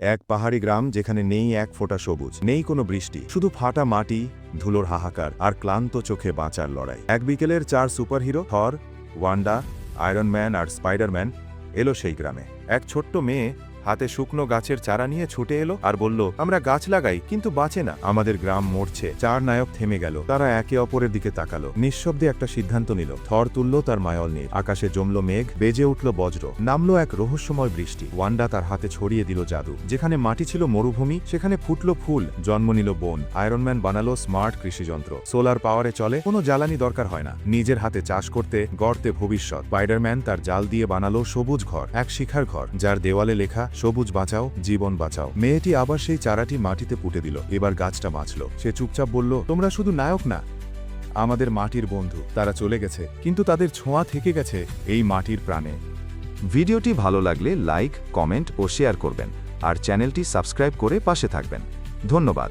এক পাহাড়ি গ্রাম যেখানে নেই এক ফোঁটা সবুজ, নেই কোনো বৃষ্টি, শুধু ফাটা মাটি, ধুলোর হাহাকার আর ক্লান্ত চোখে বাঁচার লড়াই। এক বিকেলের চার superhero, Thor, Wanda Iron Man আর স্পাইডারম্যান এলো সেই গ্রামে। এক ছোট্ট মেয়ে হাতে শুকনো গাছের চারা নিয়ে ছুটে এলো আর বলল, আমরা গাছ লাগাই, কিন্তু বাঁচে না। আমাদের গ্রাম মরছে। চার নায়ক থেমে গেল। তারা একে অপরের দিকে তাকালো। নিঃশব্দে একটা সিদ্ধান্ত নিল। থর তুলল তার মায়ল নিয়ে আকাশে জমল মেঘ, বেজে উঠল বজ্র। নামলো এক রহস্যময় বৃষ্টি। ওয়ান্ডা তার হাতে ছড়িয়ে দিল জাদু। যেখানে মাটি ছিল মরুভূমি, সেখানে ফুটলো ফুল। জন্ম নিল বন। আয়রনম্যান বানালো স্মার্ট কৃষিযন্ত্র। সোলার পাওয়ারে চলে, কোনো জ্বালানি দরকার হয় না। নিজের হাতে চাষ করতে গর্তে ভবিষ্যৎ। স্পাইডারম্যান তার জাল দিয়ে বানালো সবুজ ঘর, এক শিখার ঘর, যার দেওয়ালে লেখা সবুজ বাঁচাও, জীবন বাঁচাও। মেয়েটি আবার সেই চারাটি মাটিতে পুঁতে দিল। এবার গাছটা বাঁচল। সে চুপচাপ বলল, তোমরা শুধু নায়ক না। আমাদের মাটির বন্ধু। তারা চলে গেছে। কিন্তু তাদের ছোঁয়া থেকে গেছে এই মাটির প্রাণে। ভিডিওটি ভালো লাগলে লাইক, কমেন্ট ও শেয়ার করবেন। আর চ্যানেলটি সাবস্ক্রাইব করে পাশে থাকবেন। ধন্যবাদ।